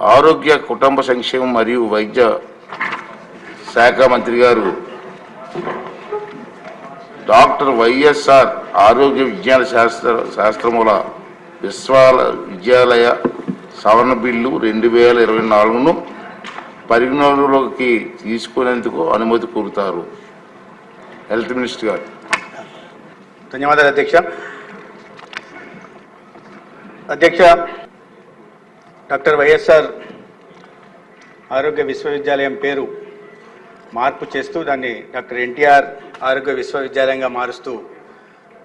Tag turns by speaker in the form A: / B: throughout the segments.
A: ఆరోగ్య కుటుంబ సంక్షేమం మరియు వైద్య శాఖ మంత్రి గారు డాక్టర్ వైఎస్ఆర్ ఆరోగ్య విజ్ఞాన శాస్త్ర శాస్త్రముల విశ్వాల విద్యాలయ సవరణ బిల్లు రెండు వేల ఇరవై నాలుగును పరిగణలోకి తీసుకునేందుకు అనుమతి కోరుతారు. హెల్త్ మినిస్టర్ గారు.
B: ధన్యవాదాలు అధ్యక్ష. అధ్యక్ష డాక్టర్ వైఎస్ఆర్ ఆరోగ్య విశ్వవిద్యాలయం పేరు మార్పు చేస్తూ దాన్ని డాక్టర్ ఎన్టీఆర్ ఆరోగ్య విశ్వవిద్యాలయంగా మారుస్తూ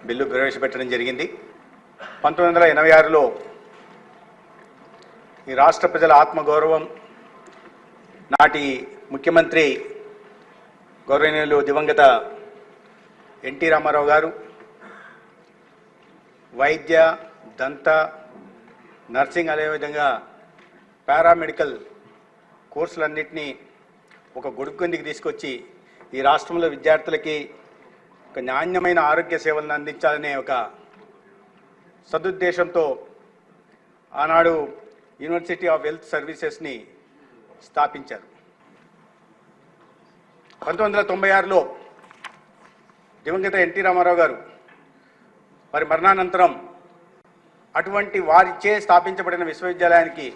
B: బిల్లు ప్రవేశపెట్టడం జరిగింది. పంతొమ్మిది వందల ఎనభై ఆరులో ఈ రాష్ట్ర ప్రజల ఆత్మగౌరవం నాటి ముఖ్యమంత్రి గౌరవనీయులు దివంగత ఎన్టీ రామారావు గారు వైద్య దంత నర్సింగ్ అదేవిధంగా పారామెడికల్ కోర్సులన్నింటినీ ఒక గొడుగు కిందికి తీసుకొచ్చి ఈ రాష్ట్రంలో విద్యార్థులకి ఒక నాణ్యమైన ఆరోగ్య సేవలను అందించాలనే ఒక సదుద్దేశంతో ఆనాడు యూనివర్సిటీ ఆఫ్ హెల్త్ సర్వీసెస్ని స్థాపించారు. పంతొమ్మిది వందల తొంభై ఆరులో దివంగత ఎన్టీ రామారావు గారు వారి మరణానంతరం అటువంటి వారిచే స్థాపించబడిన విశ్వవిద్యాలయానికి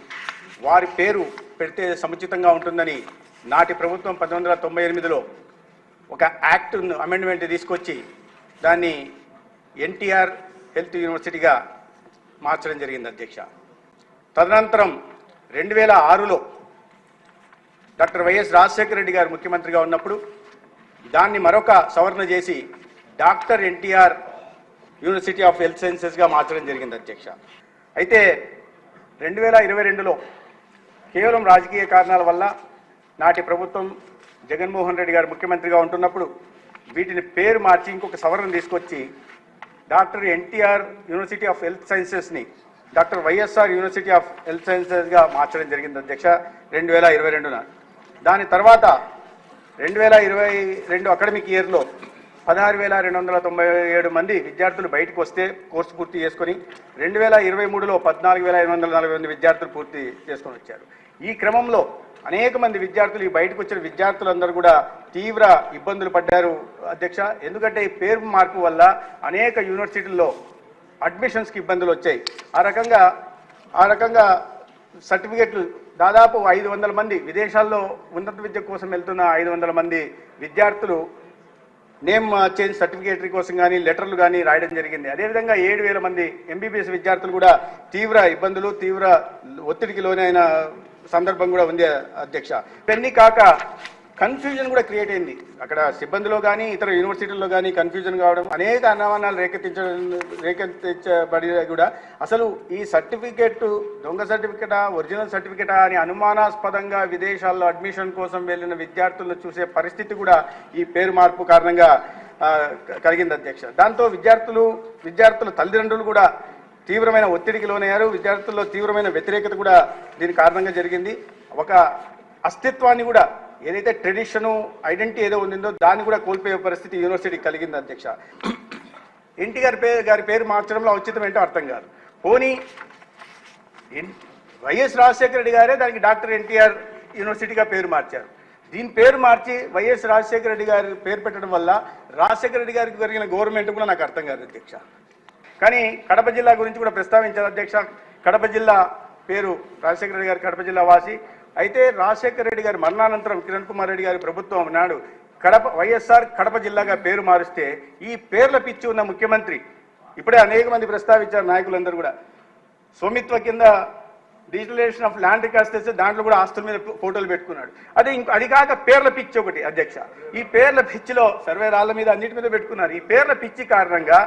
B: వారి పేరు పెడితే సముచితంగా ఉంటుందని నాటి ప్రభుత్వం పంతొమ్మిది వందల తొంభై ఎనిమిదిలో ఒక యాక్ట్ అమెండ్మెంట్ తీసుకొచ్చి దాన్ని ఎన్టీఆర్ హెల్త్ యూనివర్సిటీగా మార్చడం జరిగింది అధ్యక్ష. తదనంతరం రెండు వేల ఆరులో డాక్టర్ వైఎస్ రాజశేఖర రెడ్డి గారు ముఖ్యమంత్రిగా ఉన్నప్పుడు దాన్ని మరొక సవరణ చేసి doctor NTR university of health సైన్సెస్గా మార్చడం జరిగింది అధ్యక్ష. అయితే రెండు వేల ఇరవై రెండులో కేవలం రాజకీయ కారణాల వల్ల నాటి ప్రభుత్వం జగన్మోహన్ రెడ్డి గారు ముఖ్యమంత్రిగా ఉంటున్నప్పుడు వీటిని పేరు మార్చి ఇంకొక సవరణ తీసుకొచ్చి doctor NTR university of health సైన్సెస్ని doctor YSR university of health సైన్సెస్గా మార్చడం జరిగింది అధ్యక్ష రెండు వేల ఇరవై రెండున. దాని తర్వాత రెండు వేల ఇరవై రెండు అకాడమిక్ ఇయర్లో పదహారు వేల రెండు వందల తొంభై ఏడు మంది విద్యార్థులు బయటకు వస్తే కోర్సు పూర్తి చేసుకొని రెండు వేల ఇరవై మూడులో పద్నాలుగు వేల ఐదు వందల నలభై మంది విద్యార్థులు పూర్తి చేసుకొని వచ్చారు. ఈ క్రమంలో అనేక మంది విద్యార్థులు ఈ బయటకు వచ్చిన విద్యార్థులందరూ కూడా తీవ్ర ఇబ్బందులు పడ్డారు అధ్యక్ష. ఎందుకంటే ఈ పేరు మార్పు వల్ల అనేక యూనివర్సిటీల్లో అడ్మిషన్స్కి ఇబ్బందులు వచ్చాయి. ఆ రకంగా ఆ రకంగా సర్టిఫికెట్లు దాదాపు ఐదు వందల మంది విదేశాల్లో ఉన్నత విద్య కోసం వెళ్తున్న ఐదు వందల మంది విద్యార్థులు నేమ్ చేంజ్ సర్టిఫికేటరీ కోసం కానీ లెటర్లు కానీ రాయడం జరిగింది. అదేవిధంగా ఏడు వేల మంది ఎంబీబీఎస్ విద్యార్థులు కూడా తీవ్ర ఇబ్బందులు తీవ్ర ఒత్తిడికి లోనైన సందర్భం కూడా ఉంది అధ్యక్ష. ఇవన్నీ కాక కన్ఫ్యూజన్ కూడా క్రియేట్ అయింది. అక్కడ సిబ్బందిలో కానీ ఇతర యూనివర్సిటీల్లో కానీ కన్ఫ్యూజన్ కావడం అనేక అన్నమానాలు రేకెత్తించడం రేకెత్తించబడి కూడా అసలు ఈ సర్టిఫికేట్ దొంగ సర్టిఫికేటా ఒరిజినల్ సర్టిఫికేటా అని అనుమానాస్పదంగా విదేశాల్లో అడ్మిషన్ కోసం వెళ్ళిన విద్యార్థులను చూసే పరిస్థితి కూడా ఈ పేరు మార్పు కారణంగా కలిగింది అధ్యక్ష. దాంతో విద్యార్థులు విద్యార్థుల తల్లిదండ్రులు కూడా తీవ్రమైన ఒత్తిడికి లోనయ్యారు. విద్యార్థుల్లో తీవ్రమైన వ్యతిరేకత కూడా దీని కారణంగా జరిగింది. ఒక అస్తిత్వాన్ని కూడా ఏదైతే ట్రెడిషను ఐడెంటిటీ ఏదో ఉందో దాన్ని కూడా కోల్పోయే పరిస్థితి యూనివర్సిటీకి కలిగింది అధ్యక్ష. ఎన్టీ గారి పేరు గారి పేరు మార్చడంలో ఉచితం ఏంటో అర్థం కాదు. పోనీ వైఎస్ రాజశేఖర రెడ్డి గారే దానికి డాక్టర్ ఎన్టీఆర్ యూనివర్సిటీగా పేరు మార్చారు. దీని పేరు మార్చి వైఎస్ రాజశేఖర రెడ్డి గారి పేరు పెట్టడం వల్ల రాజశేఖర రెడ్డి గారికి జరిగిన గవర్నమెంట్ కూడా నాకు అర్థం కాదు అధ్యక్ష. కానీ కడప జిల్లా గురించి కూడా ప్రస్తావించారు అధ్యక్ష. కడప జిల్లా పేరు రాజశేఖర రెడ్డి గారు కడప జిల్లా వాసి అయితే రాజశేఖర రెడ్డి గారి మరణానంతరం కిరణ్ కుమార్ రెడ్డి గారి ప్రభుత్వం నాడు కడప వైఎస్ఆర్ కడప జిల్లాగా పేరు మారుస్తే ఈ పేర్ల పిచ్చి ఉన్న ముఖ్యమంత్రి ఇప్పుడే అనేక మంది ప్రస్తావించారు నాయకులందరూ కూడా స్వామిత్వ కింద డిజిటలైజేషన్ ఆఫ్ ల్యాండ్ రికార్డ్స్ తెస్తే దాంట్లో కూడా ఆస్తుల మీద ఫోటోలు పెట్టుకున్నాడు. అది ఇంకో అది కాక పేర్ల పిచ్చి ఒకటి అధ్యక్ష. ఈ పేర్ల పిచ్చిలో సర్వే రాళ్ళ మీద అన్నిటి మీద పెట్టుకున్నారు. ఈ పేర్ల పిచ్చి కారణంగా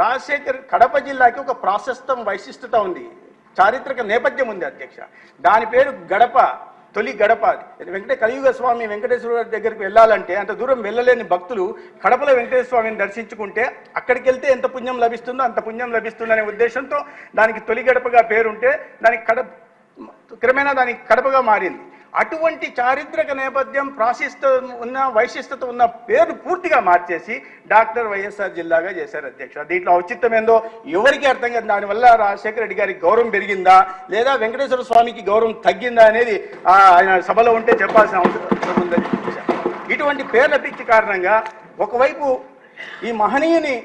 B: రాజశేఖర్ కడప జిల్లాకి ఒక ప్రాశస్తం వైశిష్టత ఉంది. చారిత్రక నేపథ్యం ఉంది అధ్యక్ష. దాని పేరు గడప తొలి గడప. అది వెంకట కలియుగ స్వామి వెంకటేశ్వర గారి దగ్గరికి వెళ్ళాలంటే అంత దూరం వెళ్ళలేని భక్తులు కడపలో వెంకటేశ్వర స్వామిని దర్శించుకుంటే అక్కడికి వెళ్తే ఎంత పుణ్యం లభిస్తుందో అంత పుణ్యం లభిస్తుందనే ఉద్దేశంతో దానికి తొలి గడపగా పేరుంటే దానికి కడప క్రమేణా దానికి కడపగా మారింది. అటువంటి చారిత్రక నేపథ్యం ప్రాశిస్త ఉన్న వైశిష్టత ఉన్న పేరు పూర్తిగా మార్చేసి డాక్టర్ వైఎస్ఆర్ జిల్లాగా చేశారు అధ్యక్ష. దీంట్లో ఔచిత్యం ఏందో ఎవరికి అర్థం కాదు. దానివల్ల రాజశేఖర రెడ్డి గారికి గౌరవం పెరిగిందా? లేదా వెంకటేశ్వర స్వామికి గౌరవం తగ్గిందా అనేది ఆయన సభలో ఉంటే చెప్పాల్సిన అవసరం ఉందని ఇటువంటి పేర్ల పిచ్చి కారణంగా ఒకవైపు ఈ మహనీయుని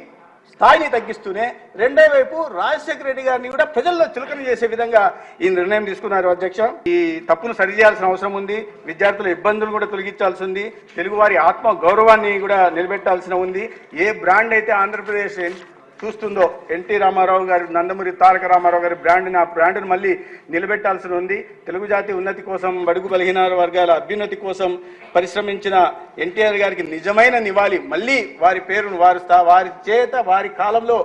B: స్థాయిని తగ్గిస్తూనే రెండో వైపు రాజశేఖర రెడ్డి గారిని కూడా ప్రజల్లో చులకన చేసే విధంగా ఈ నిర్ణయం తీసుకున్నారు అధ్యక్ష. ఈ తప్పును సరిచేయాల్సిన అవసరం ఉంది. విద్యార్థుల ఇబ్బందులు కూడా తొలగించాల్సి ఉంది. తెలుగువారి ఆత్మ గౌరవాన్ని కూడా నిలబెట్టాల్సిన ఉంది. ఏ బ్రాండ్ అయితే ఆంధ్రప్రదేశ్ చూస్తుందో ఎన్టీ రామారావు గారి నందమూరి తారక రామారావు గారి బ్రాండ్ని ఆ బ్రాండ్ను మళ్ళీ నిలబెట్టాల్సి ఉంది. తెలుగు జాతి ఉన్నతి కోసం బడుగు బలహీన వర్గాల అభ్యున్నతి కోసం పరిశ్రమించిన ఎన్టీఆర్ గారికి నిజమైన నివాళి. మళ్ళీ వారి పేరును వారు వారి చేత వారి కాలంలో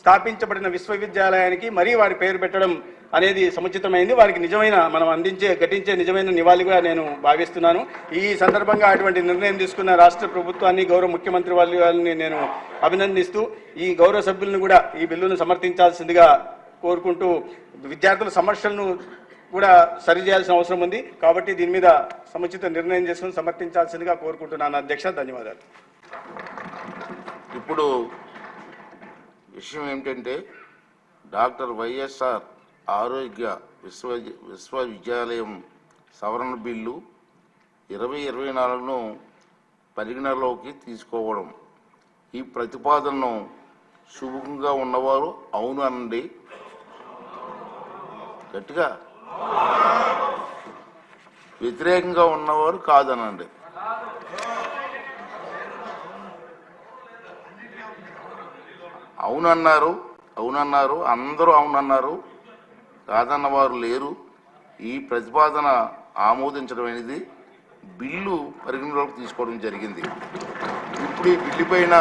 B: స్థాపించబడిన విశ్వవిద్యాలయానికి మరీ వారి పేరు పెట్టడం అనేది సముచితమైంది. వారికి నిజమైన మనం అందించే ఘటించే నిజమైన నివాళిగా నేను భావిస్తున్నాను. ఈ సందర్భంగా అటువంటి నిర్ణయం తీసుకున్న రాష్ట్ర ప్రభుత్వాన్ని గౌరవ ముఖ్యమంత్రి వాళ్ళ వాళ్ళని నేను అభినందిస్తూ ఈ గౌరవ సభ్యులను కూడా ఈ బిల్లును సమర్థించాల్సిందిగా కోరుకుంటూ విద్యార్థుల సమస్యలను కూడా సరిచేయాల్సిన అవసరం ఉంది. కాబట్టి దీని మీద సముచిత నిర్ణయం చేసుకుని సమర్థించాల్సిందిగా కోరుకుంటున్నాను. అధ్యక్ష ధన్యవాదాలు.
A: ఇప్పుడు విషయం ఏమిటంటే డాక్టర్ వైఎస్ఆర్ ఆరోగ్య విశ్వ విశ్వవిద్యాలయం సవరణ బిల్లు ఇరవై ఇరవై నాలుగును పరిగణలోకి తీసుకోవడం. ఈ ప్రతిపాదనను శుభంగా ఉన్నవారు అవును అనండి. గట్టిగా. వ్యతిరేకంగా ఉన్నవారు కాదనండి. అవునన్నారు అవునన్నారు అందరూ అవునన్నారు. కాదన్నవారు లేరు. ఈ ప్రతిపాదన ఆమోదించడమైనది బిల్లు పరిగణలోకి తీసుకోవడం జరిగింది. ఇప్పుడు ఈ బిల్లు పైన